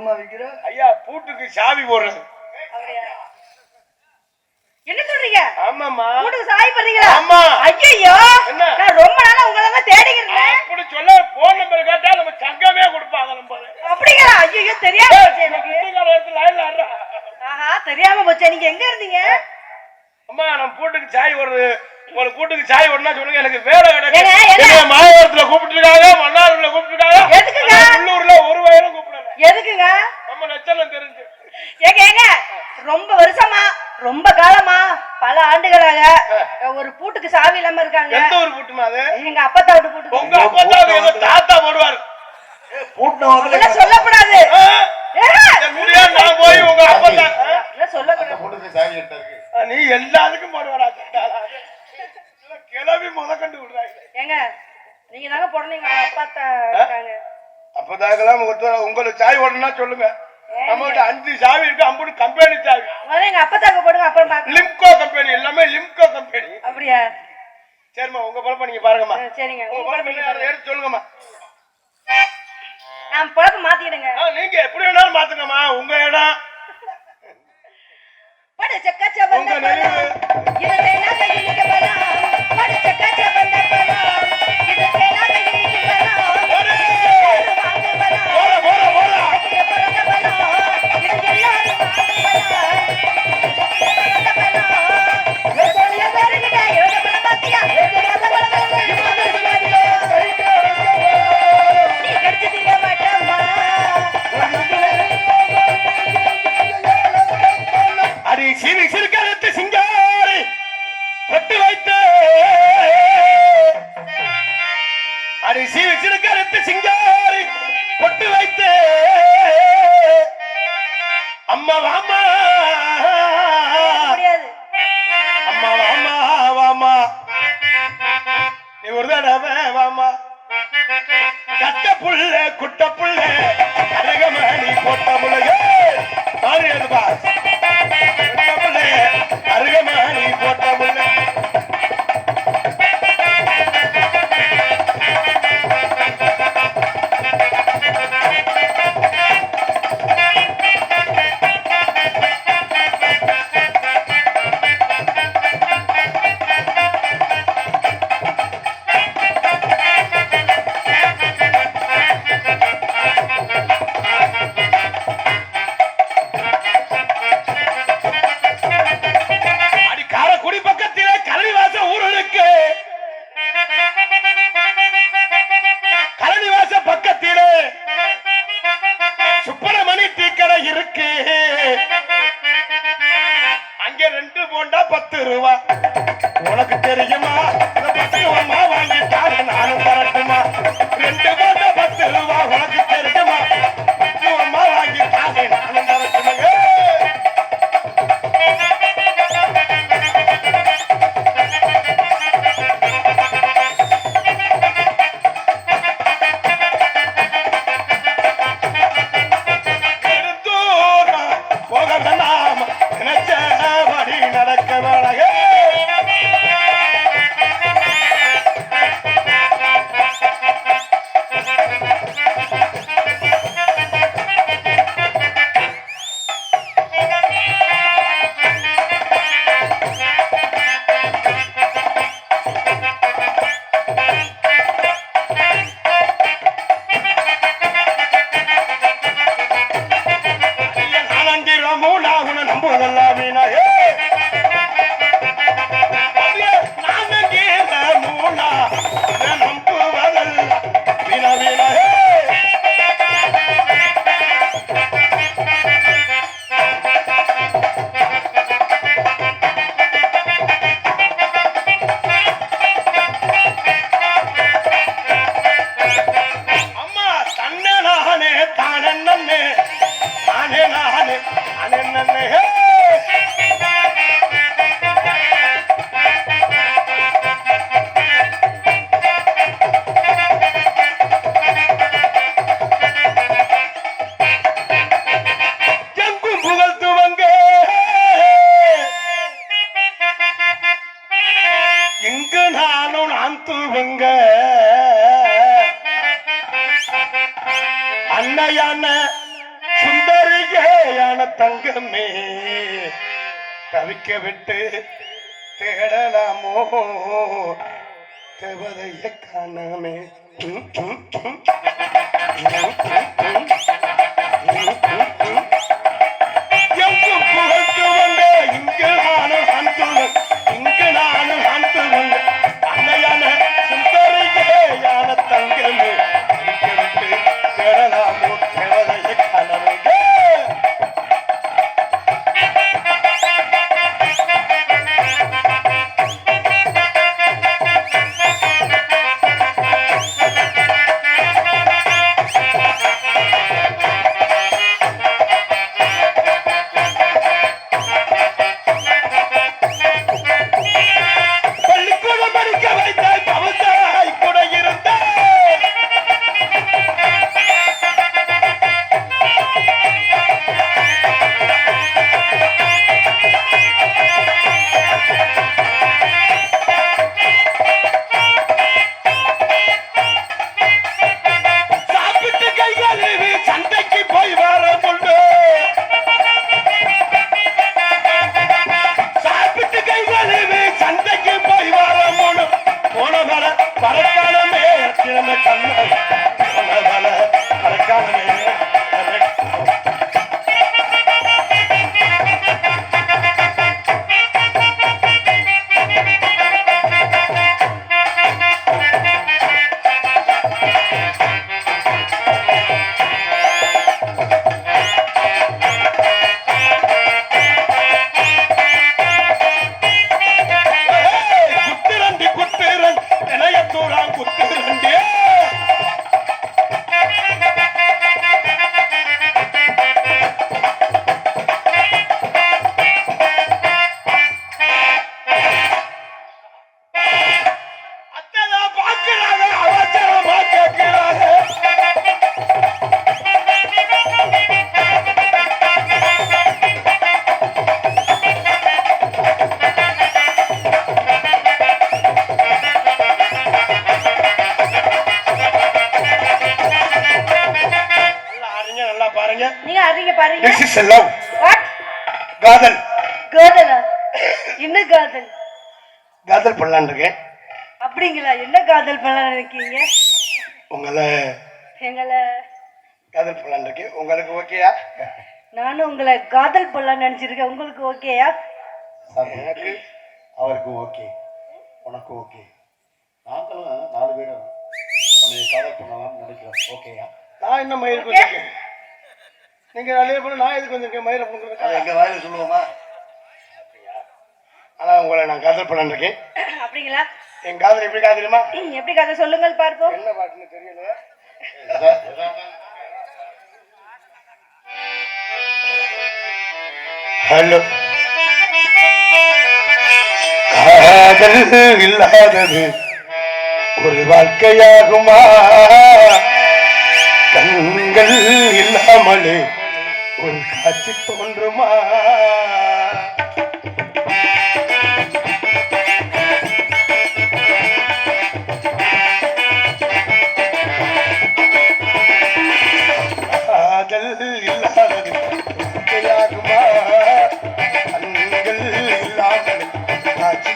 அதுமா விக்கிற? ஐயா பூட்டுக்கு சாவி போடுறது? என்ன சொல்றீங்க? ஆமாம்மா. வீட்டுக்கு சாய் பண்றீங்களா ஆமா. ஐயோ என்ன? நான் ரொம்ப நாளா உங்களை தான் தேடிக்கிட்டு இருந்தேன் அப்படி சொல்ல போன் நம்பர் கேட்டா நம்ம சங்கமே கொடுப்பாங்க நம்ம அப்படிங்களா? ஐயோ தெரியாம போச்சு எனக்கு. லைன்ல ஆடுறா. ஆஹா தெரியாம போச்சு. நீங்க எங்க இருந்தீங்க? அம்மா நம்ம பூட்டுக்கு சாய் வருது உங்களுக்கு பூட்டுக்கு சாய் வரணும்னா சொல்லுங்க. எனக்கு வேலை? கிடையாது மாயவரத்துல கூப்பிட்டுருக்காங்க மன்னார்ல கூப்பிட்டுருக்காங்க. எதுக்குங்க? ஆனா உள்ளூர்ல ஒரு வயலும் கூப்பிடல எதுக்குங்க? நம்ம லட்சணம் தெரிஞ்சு. ஏங்க ஏங்க ரொம்ப வருஷமா ரொம்ப காலமா பல ஆண்டுகளாக ஒரு பூட்டுக்கு சாவி இல்லாம இருக்காங்க. எந்த ஒரு பூட்டுமா அது? எங்க அப்பத்தா விட்டு பூட்டுக்கு. உங்க அப்பா தான் எங்க தாத்தா போடுவாரு. பூட்டின அதெல்லாம் சொல்லக்கூடாது. முடியா நான் போய் உங்க அப்பா பூட்டுக்கு சாவி எடுத்தாரு நீ எல்லாத்துக்கும் போடுவாடா கிளவி முத கண்டு விடுறாங்க ஏங்க நீங்க தாங்க பிறந்தீங்க அப்பாத்தா இருக்காங்க. அப்பதாக்கெல்லாம் உங்களுக்கு சாய் ஓடணும்னா சொல்லுங்க. நம்மகிட்ட அஞ்சு சாவி இருக்கு அம்புட்டு கம்பெனி சாவி. எங்க அப்பத்தாங்க போடுங்க அப்புறம் பாக்கலாம் லிம்கோ கம்பெனி எல்லாமே லிம்கோ கம்பெனி அப்படியா? சரிம்மா உங்க பழப்ப நீங்க பாருங்கம்மா. சரிங்க. உங்க பழப்ப எடுத்து சொல்லுங்கம்மா. நான் ஆ, நீங்க எப்படி வேணாலும் மாத்துங்கம்மா. உங்க இடம். படிச்ச கச்ச வந்த அன்னையான சுந்தரியான தங்கமே தவிக்க விட்டு தேடலாமோ? தேவதைய காணமே. பாருங்க. திஸ் இஸ் லவ் வாட் காதல். காதலா? என்ன காதல்? காதல் பண்ணலான் இருக்கேன். அப்படிங்களா? என்ன காதல் பண்ண நினைக்கீங்க உங்களை எங்களை காதல் பண்ணலான் இருக்கேன். உங்களுக்கு ஓகேயா? நானும் உங்களை காதல் பண்ணலாம்னு நினைச்சிருக்கேன். உங்களுக்கு ஓகேயா? எனக்கு அவருக்கு ஓகே. உனக்கு ஓகே. நாங்களும் நாலு பேரும் உன்னை காதல் பண்ணலாம்னு நினைக்கிறோம். ஓகேயா? நான் என்ன மயில் நீங்க நிறைய பண்ண நான் எதுக்கு வந்திருக்கேன்? மயில உங்களுக்கு எங்க வாயில சொல்லுவோமா? ஆனா உங்களை நான் காதல் பண்ணலான் இருக்கேன். அப்படிங்களா? என் காதல் எப்படி காதலுமா எப்படி கதை சொல்லுங்கள் பார்ப்போம். என்ன பாட்டுன்னு தெரியல. ஹலோ. காதல் இல்லாதது ஒரு வாழ்க்கையாகுமா? கண்கள் இல்லாமலே ஒரு காட்சி தோன்றுமா? காதல் இல்லாதது வாழ்க்கையாகுமா கண்கள் இல்லாமல் காட்சி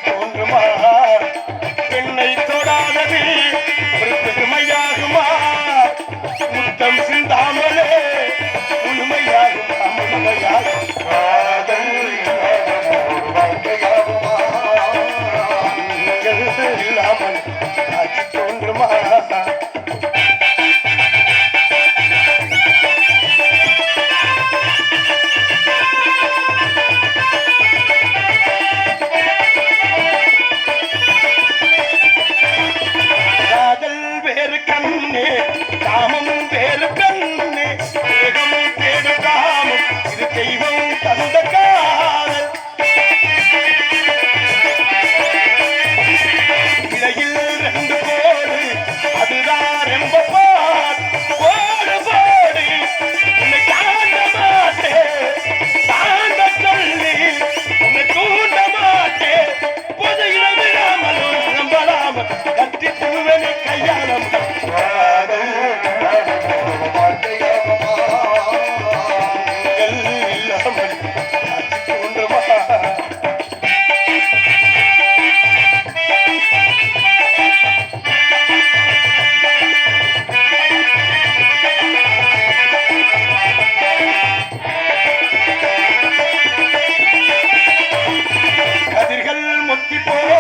que boa.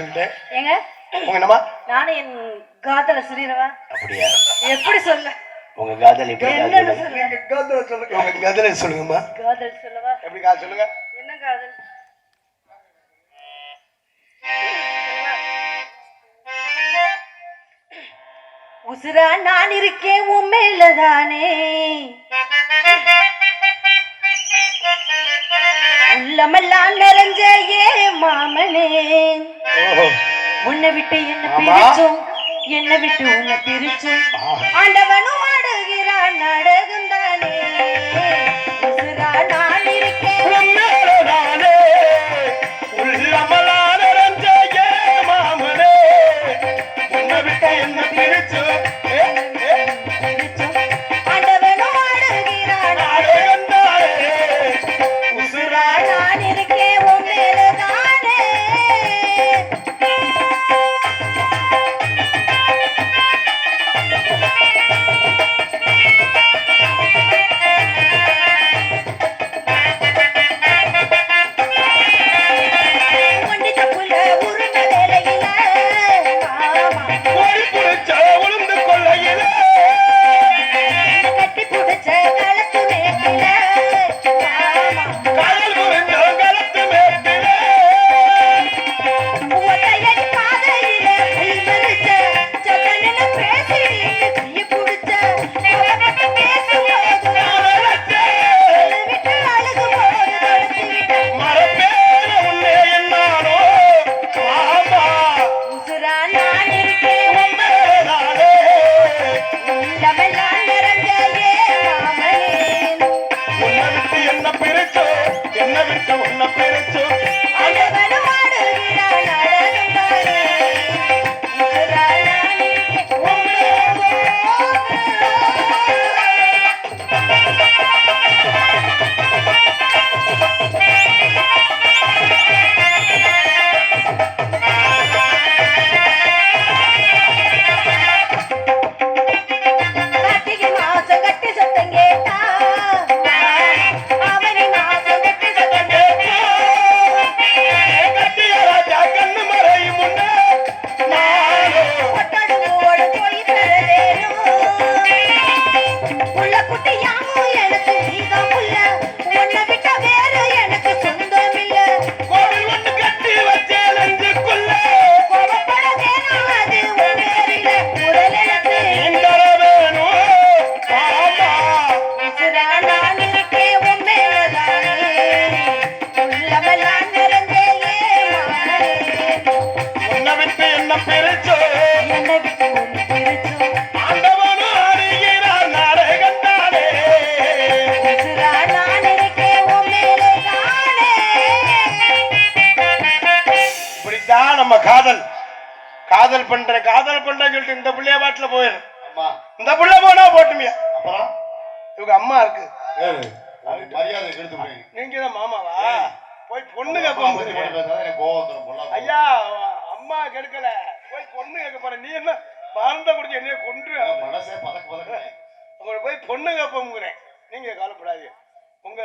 சொல்லிட்டேன். ஏங்க? உங்க என்னமா நானும் என் காதல சொல்லிடவா அப்படியா? எப்படி சொல்ல? உங்க காதல் எப்படி என்னன்னு காதல்? சொல்ல? காதல சொல்லுங்க. உங்க காதல சொல்லுங்கம்மா. காதல் சொல்லவா? எப்படி காதல் சொல்லுங்க? என்ன காதல்? உசுரா நான் இருக்கேன் உன் மேலதானே. உள்ளமெல்லாம் நிறைஞ்ச ஏ மாமனே. உன்னை விட்டு என்ன. பிரிச்சும் என்னை விட்டு உன்னை பிரிச்சும். ஆண்டவனும் ஆடுகிறான் நாடகம் பிரிச்சோ என்ன விட்டு உன்ன பிரிச்சோ? பண்ற காதல் பண்றேன்னு சொல்லிட்டு இந்த புள்ளைய பாட்டுல போயிடும் இந்த புள்ள போனா போட்டுமியா. அப்புறம்? இவங்க அம்மா இருக்கு. நீங்க தான் மாமாவா? போய் பொண்ணு பொண்ணா ஐயா அம்மா கெடுக்கல. போய் பொண்ணு கேட்க போற நீ என்ன மறந்த குடிச்சு என்னைய கொன்று? மனசே பதக்கு பதக்கு உங்களை போய் பொண்ணு கேட்போங்கிறேன் நீங்க கவலைப்படாதீங்க. உங்க